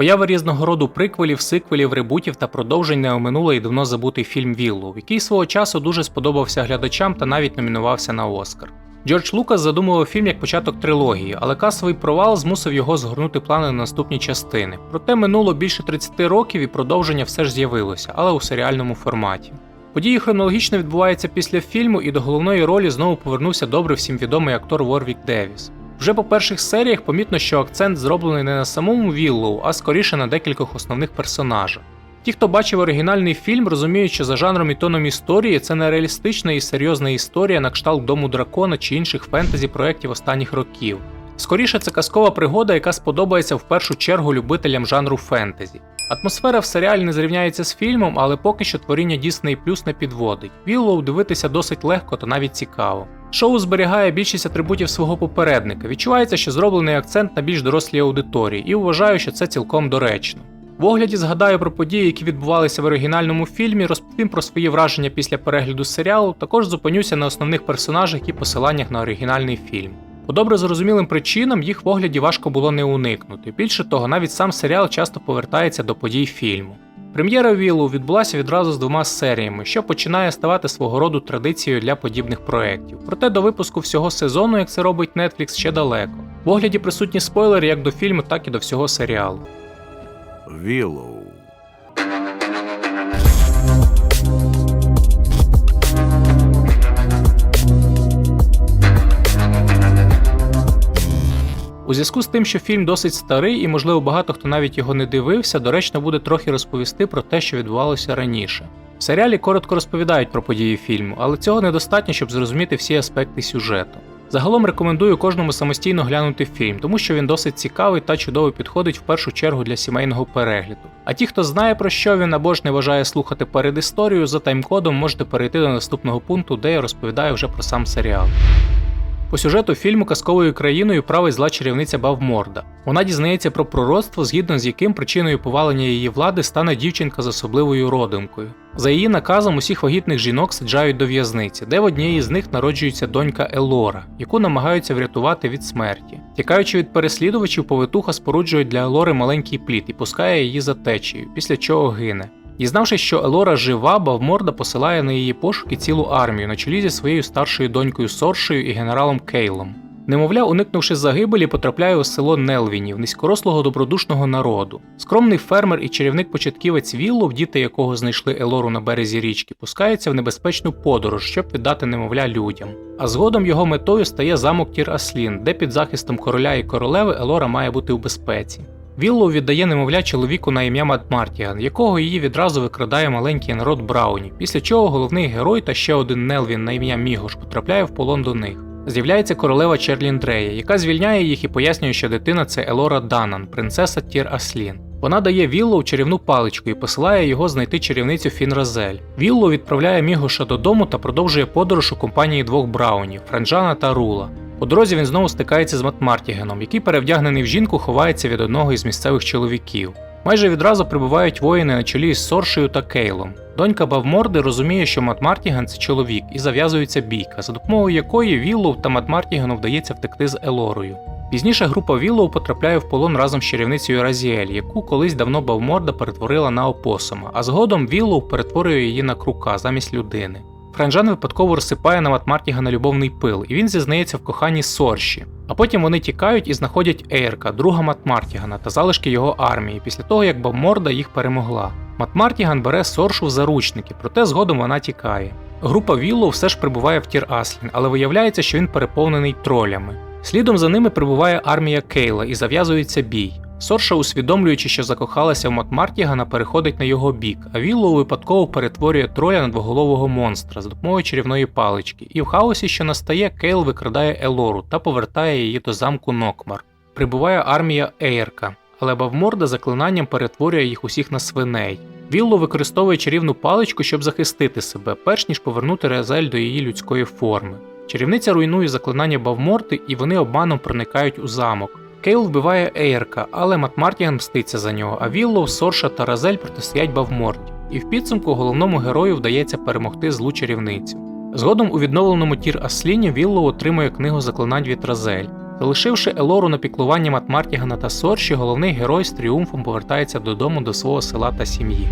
Поява різного роду приквелів, сиквелів, ребутів та продовжень не оминула і давно забутий фільм Віллоу, який свого часу дуже сподобався глядачам та навіть номінувався на Оскар. Джордж Лукас задумував фільм як початок трилогії, але касовий провал змусив його згорнути плани на наступні частини. Проте минуло більше 30 років і продовження все ж з'явилося, але у серіальному форматі. Події хронологічно відбуваються після фільму, і до головної ролі знову повернувся добре всім відомий актор Ворвік Девіс. Вже по перших серіях помітно, що акцент зроблений не на самому Віллоу, а скоріше на декількох основних персонажах. Ті, хто бачив оригінальний фільм, розуміють, що за жанром і тоном історії це не реалістична і серйозна історія на кшталт дому дракона чи інших фентезі проєктів останніх років. Скоріше, це казкова пригода, яка сподобається в першу чергу любителям жанру фентезі. Атмосфера в серіалі не зрівняється з фільмом, але поки що творіння Disney Plus не підводить. Віллоу дивитися досить легко та навіть цікаво. Шоу зберігає більшість атрибутів свого попередника. Відчувається, що зроблений акцент на більш дорослій аудиторії, і вважаю, що це цілком доречно. В огляді згадаю про події, які відбувалися в оригінальному фільмі, розповім про свої враження після перегляду серіалу, також зупинюся на основних персонажах і посиланнях на оригінальний фільм. По добре зрозумілим причинам їх в огляді важко було не уникнути. Більше того, навіть сам серіал часто повертається до подій фільму. Прем'єра Вілу відбулася відразу з двома серіями, що починає ставати свого роду традицією для подібних проєктів. Проте до випуску всього сезону, як це робить Netflix, ще далеко. В огляді присутні спойлери як до фільму, так і до всього серіалу. Віллоу. У зв'язку з тим, що фільм досить старий і, можливо, багато хто навіть його не дивився, доречно буде трохи розповісти про те, що відбувалося раніше. В серіалі коротко розповідають про події фільму, але цього недостатньо, щоб зрозуміти всі аспекти сюжету. Загалом рекомендую кожному самостійно глянути фільм, тому що він досить цікавий та чудово підходить в першу чергу для сімейного перегляду. А ті, хто знає про що він або ж не бажає слухати передісторію, за таймкодом можете перейти до наступного пункту, де я розповідаю вже про сам серіал. По сюжету фільму казковою країною править зла чарівниця Бавморда. Вона дізнається про пророцтво, згідно з яким причиною повалення її влади стане дівчинка з особливою родинкою. За її наказом усіх вагітних жінок саджають до в'язниці, де в однієї з них народжується донька Елора, яку намагаються врятувати від смерті. Тікаючи від переслідувачів, повитуха споруджує для Елори маленький плід і пускає її за течією, після чого гине. Дізнавшись, що Елора жива, Бавморда посилає на її пошуки цілу армію на чолі зі своєю старшою донькою Соршею і генералом Кейлом. Немовля, уникнувши загибелі, потрапляє у село Нелвінів, низькорослого добродушного народу. Скромний фермер і чарівник-початківець Віллов, діти якого знайшли Елору на березі річки, пускається в небезпечну подорож, щоб віддати немовля людям. А згодом його метою стає замок Тір Аслін, де під захистом короля і королеви Елора має бути у безпеці. Віллоу віддає немовля чоловіку на ім'я Мат Мартіган, якого її відразу викрадає маленький народ Брауні, після чого головний герой та ще один Нелвін на ім'я Мігош потрапляє в полон до них. З'являється королева Черлін Дрея, яка звільняє їх і пояснює, що дитина це Елора Данан, принцеса Тір Аслін. Вона дає Віллоу чарівну паличку і посилає його знайти чарівницю Фінразель. Віллоу відправляє Мігоша додому та продовжує подорож у компанії двох Браунів Франджана та Рула. У дорозі він знову стикається з Матмартігеном, який перевдягнений в жінку ховається від одного із місцевих чоловіків. Майже відразу прибувають воїни на чолі з Соршею та Кейлом. Донька Бавморди розуміє, що Матмартіган це чоловік, і зав'язується бійка, за допомогою якої Віллоу та Матмартігану вдається втекти з Елорою. Пізніше група Віллоу потрапляє в полон разом з чарівницею Разіель, яку колись давно Бавморда перетворила на опосума, а згодом Віллоу перетворює її на крука замість людини. Франжан випадково розсипає на Матмартігана любовний пил, і він зізнається в коханні Сорші. А потім вони тікають і знаходять Ейрка, друга Матмартігана та залишки його армії, після того як Бавморда їх перемогла. Матмартіган бере Соршу в заручники, проте згодом вона тікає. Група Віллоу все ж прибуває в Тір Аслін, але виявляється, що він переповнений тролями. Слідом за ними прибуває армія Кейла і зав'язується бій. Сорша, усвідомлюючи, що закохалася в Матмартігана, переходить на його бік, а Віллоу випадково перетворює троя на двоголового монстра з допомогою чарівної палички, і в хаосі, що настає, Кейл викрадає Елору та повертає її до замку Нокмар. Прибуває армія Ейрка, але Бавморда заклинанням перетворює їх усіх на свиней. Вілло використовує чарівну паличку, щоб захистити себе, перш ніж повернути Резель до її людської форми. Чарівниця руйнує заклинання Бавморти, і вони обманом проникають у замок. Кейл вбиває Ейрка, але Матмартіган мститься за нього, а Віллоу, Сорша та Разель протистоять Бавморті. І в підсумку головному герою вдається перемогти злу чарівницю. Згодом у відновленому тір Асліні Віллоу отримує книгу заклинань від Разель. Залишивши Елору на піклування Мат Мартігана та Сорші, головний герой з тріумфом повертається додому до свого села та сім'ї.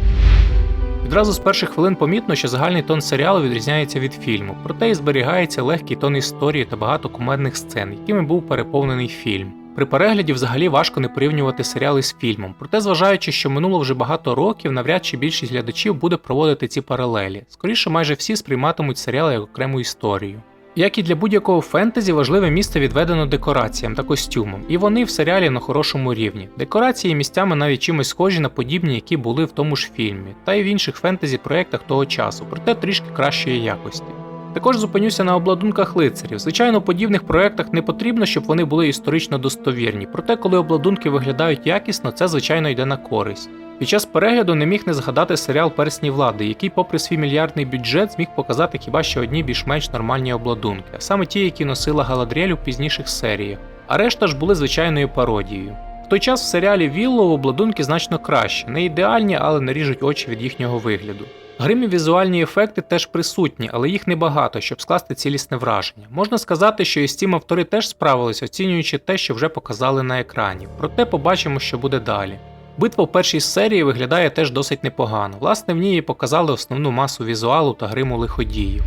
Відразу з перших хвилин помітно, що загальний тон серіалу відрізняється від фільму, проте і зберігається легкий тон історії та багато кумедних сцен, якими був переповнений фільм. При перегляді взагалі важко не порівнювати серіали з фільмом, проте, зважаючи, що минуло вже багато років, навряд чи більшість глядачів буде проводити ці паралелі. Скоріше, майже всі сприйматимуть серіали як окрему історію. Як і для будь-якого фентезі, важливе місце відведено декораціям та костюмам, і вони в серіалі на хорошому рівні. Декорації місцями навіть чимось схожі на подібні, які були в тому ж фільмі, та й в інших фентезі проєктах того часу, проте трішки кращої якості. Також зупинюся на обладунках лицарів. Звичайно, у подібних проєктах не потрібно, щоб вони були історично достовірні, проте коли обладунки виглядають якісно, це звичайно йде на користь. Під час перегляду не міг не згадати серіал Персні влади, який, попри свій мільярдний бюджет, зміг показати хіба що одні більш-менш нормальні обладунки, а саме ті, які носила Галадріель у пізніших серіях, а решта ж були звичайною пародією. В той час в серіалі Віллоу обладунки значно краще, не ідеальні, але не ріжуть очі від їхнього вигляду. Гримі візуальні ефекти теж присутні, але їх небагато, щоб скласти цілісне враження. Можна сказати, що і з цим автори теж справились, оцінюючи те, що вже показали на екрані. Проте побачимо, що буде далі. Битва в першій серії виглядає теж досить непогано. Власне, в ній і показали основну масу візуалу та гриму лиходіїв.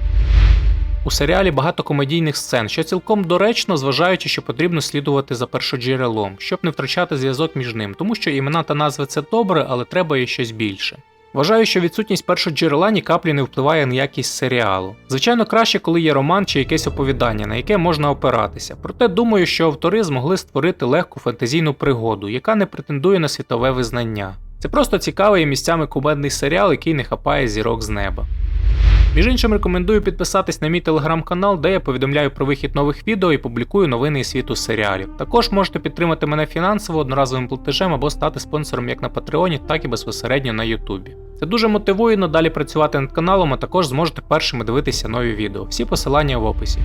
У серіалі багато комедійних сцен, що цілком доречно, зважаючи, що потрібно слідувати за першоджерелом, щоб не втрачати зв'язок між ним, тому що імена та назви це добре, але треба і щось більше. Вважаю, що відсутність першого джерела ні каплі не впливає на якість серіалу. Звичайно, краще, коли є роман чи якесь оповідання, на яке можна опиратися. Проте думаю, що автори змогли створити легку фантазійну пригоду, яка не претендує на світове визнання. Це просто цікавий і місцями кумедний серіал, який не хапає зірок з неба. Між іншим, рекомендую підписатись на мій телеграм-канал, де я повідомляю про вихід нових відео і публікую новини із світу серіалів. Також можете підтримати мене фінансово одноразовим платежем або стати спонсором як на Патреоні, так і безпосередньо на Ютубі. Це дуже мотивує надалі працювати над каналом, а також зможете першими дивитися нові відео. Всі посилання в описі.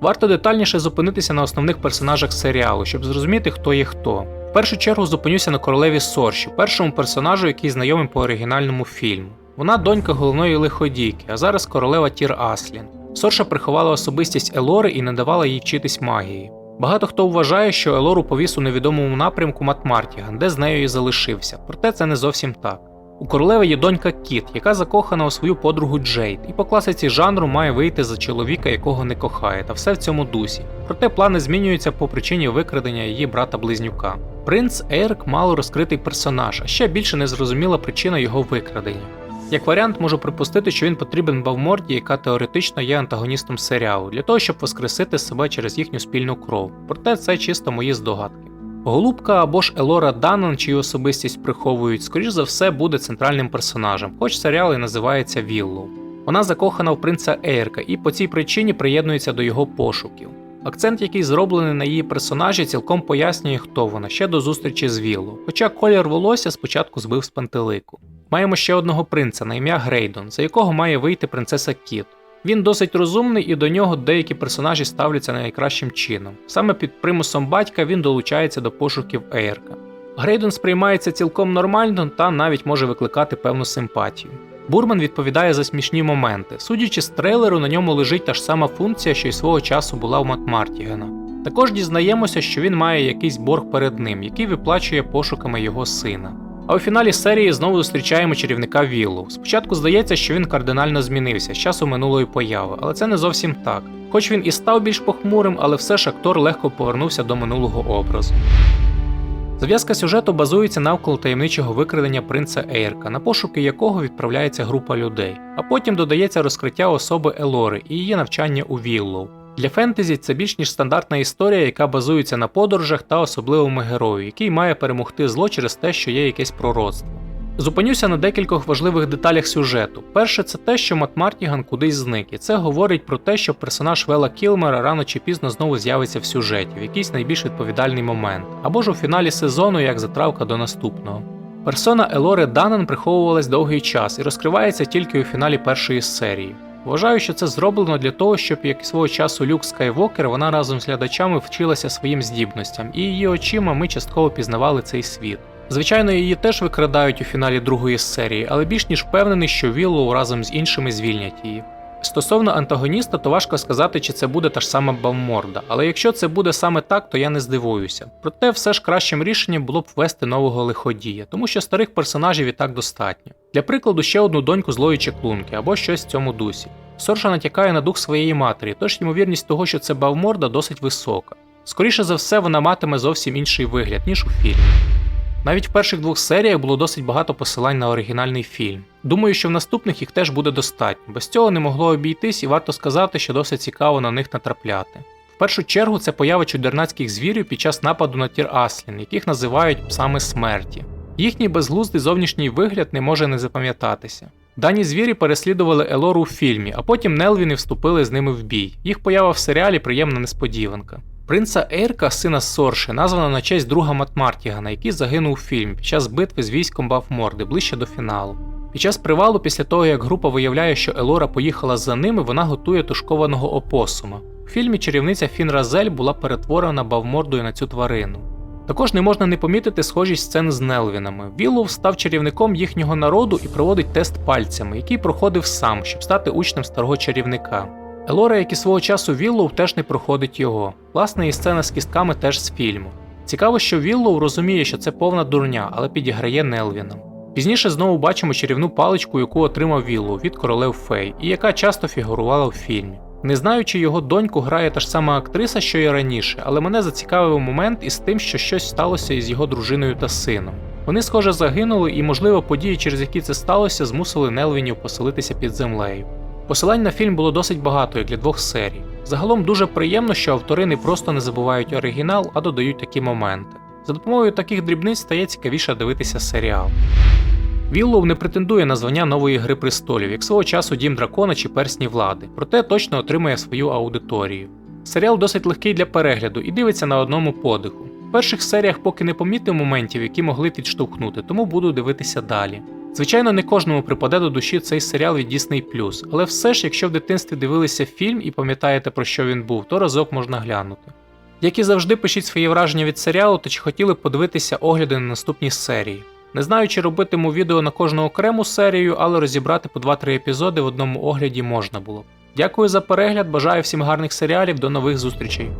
Варто детальніше зупинитися на основних персонажах серіалу, щоб зрозуміти, хто є хто. В першу чергу зупинюся на королеві Сорші, першому персонажу, який знайомий по оригінальному фільму. Вона донька головної лиходійки, а зараз королева Тір Аслін. Сорша приховала особистість Елори і не давала їй вчитись магії. Багато хто вважає, що Елору повіс у невідомому напрямку Мат Мартіган, де з нею і залишився, проте це не зовсім так. У королеви є донька Кіт, яка закохана у свою подругу Джейд, і по класиці жанру має вийти за чоловіка, якого не кохає, та все в цьому дусі. Проте плани змінюються по причині викрадення її брата-близнюка. Принц Ейрк мало розкритий персонаж, а ще більше незрозуміла причина його викрадення. Як варіант, можу припустити, що він потрібен Бавморді, яка теоретично є антагоністом серіалу, для того, щоб воскресити себе через їхню спільну кров. Проте це чисто мої здогадки. Голубка або ж Елора Даннон, чию особистість приховують, скоріш за все, буде центральним персонажем, хоч серіал і називається Віллоу. Вона закохана в принца Ейрка і по цій причині приєднується до його пошуків. Акцент, який зроблений на її персонажі, цілком пояснює, хто вона ще до зустрічі з Віллоу, хоча колір волосся спочатку збив з пантелику. Маємо ще одного принца на ім'я Грейдон, за якого має вийти принцеса Кіт. Він досить розумний і до нього деякі персонажі ставляться найкращим чином. Саме під примусом батька він долучається до пошуків Ейрка. Грейдон сприймається цілком нормально та навіть може викликати певну симпатію. Бурман відповідає за смішні моменти. Судячи з трейлеру, на ньому лежить та ж сама функція, що й свого часу була у Мат Мартігена. Також дізнаємося, що він має якийсь борг перед ним, який виплачує пошуками його сина. А у фіналі серії знову зустрічаємо чарівника Віллу. Спочатку здається, що він кардинально змінився з часу минулої появи, але це не зовсім так. Хоч він і став більш похмурим, але все ж актор легко повернувся до минулого образу. Зав'язка сюжету базується навколо таємничого викрадення принца Ейрка, на пошуки якого відправляється група людей, а потім додається розкриття особи Елори і її навчання у Віллоу. Для фентезі це більш ніж стандартна історія, яка базується на подорожах та особливому герою, який має перемогти зло через те, що є якесь пророцтво. Зупинюся на декількох важливих деталях сюжету. Перше, це те, що Мат Мартіган кудись зник, і це говорить про те, що персонаж Вела Кілмера рано чи пізно знову з'явиться в сюжеті, в якийсь найбільш відповідальний момент, або ж у фіналі сезону як затравка до наступного. Персона Елори Данан приховувалась довгий час і розкривається тільки у фіналі першої серії. Вважаю, що це зроблено для того, щоб як свого часу Люк Скайвокер вона разом з глядачами вчилася своїм здібностям, і її очима ми частково пізнавали цей світ. Звичайно, її теж викрадають у фіналі другої серії, але більш ніж впевнений, що Віллоу разом з іншими звільнять її. Стосовно антагоніста, то важко сказати, чи це буде та ж сама Бавморда, але якщо це буде саме так, то я не здивуюся. Проте все ж кращим рішенням було б ввести нового лиходія, тому що старих персонажів і так достатньо. Для прикладу, ще одну доньку злої чеклунки або щось в цьому дусі. Сорша натякає на дух своєї матері, тож ймовірність того, що це Бавморда, досить висока. Скоріше за все, вона матиме зовсім інший вигляд, ніж у фільмі. Навіть в перших двох серіях було досить багато посилань на оригінальний фільм. Думаю, що в наступних їх теж буде достатньо. Без цього не могло обійтись, і варто сказати, що досить цікаво на них натрапляти. В першу чергу це поява чудернацьких звірів під час нападу на Тір Аслін, яких називають псами смерті. Їхній безглуздий зовнішній вигляд не може не запам'ятатися. Дані звірі переслідували Елору у фільмі, а потім Нелвіни вступили з ними в бій. Їх поява в серіалі приємна несподіванка. Принца Ейрка, сина Сорши, названо на честь друга Матмартігана, який загинув у фільмі під час битви з військом Бавморди ближче до фіналу. Під час привалу, після того як група виявляє, що Елора поїхала за ними, вона готує тушкованого опосума. У фільмі чарівниця Фін Разель була перетворена Бавмордою на цю тварину. Також не можна не помітити схожість сцен з Нелвінами. Віллоу став чарівником їхнього народу і проводить тест пальцями, який проходив сам, щоб стати учнем старого чарівника. Елора, як і свого часу Віллоу, теж не проходить його. Власне, і сцена з кістками теж з фільму. Цікаво, що Віллоу розуміє, що це повна дурня, але підіграє Нелвінам. Пізніше знову бачимо чарівну паличку, яку отримав Віллоу від королев Фей, і яка часто фігурувала в фільмі. Не знаю, чи його доньку грає та ж сама актриса, що й раніше, але мене зацікавив момент із тим, що щось сталося із його дружиною та сином. Вони, схоже, загинули, і, можливо, події, через які це сталося, змусили Нелвінів поселитися під землею. Посилань на фільм було досить багато як для двох серій. Загалом дуже приємно, що автори не просто не забувають оригінал, а додають такі моменти. За допомогою таких дрібниць стає цікавіше дивитися серіал. Віллоу не претендує на звання нової Гри престолів, як свого часу Дім Дракона чи Персні влади, проте точно отримує свою аудиторію. Серіал досить легкий для перегляду і дивиться на одному подиху. В перших серіях поки не помітив моментів, які могли підштовхнути, тому буду дивитися далі. Звичайно, не кожному припаде до душі цей серіал від Disney+, але все ж, якщо в дитинстві дивилися фільм і пам'ятаєте про що він був, то разок можна глянути. Як і завжди, пишіть свої враження від серіалу та чи хотіли подивитися огляди на наступні серії. Не знаю, чи робитиму відео на кожну окрему серію, але розібрати по 2-3 епізоди в одному огляді можна було. Дякую за перегляд, бажаю всім гарних серіалів, до нових зустрічей.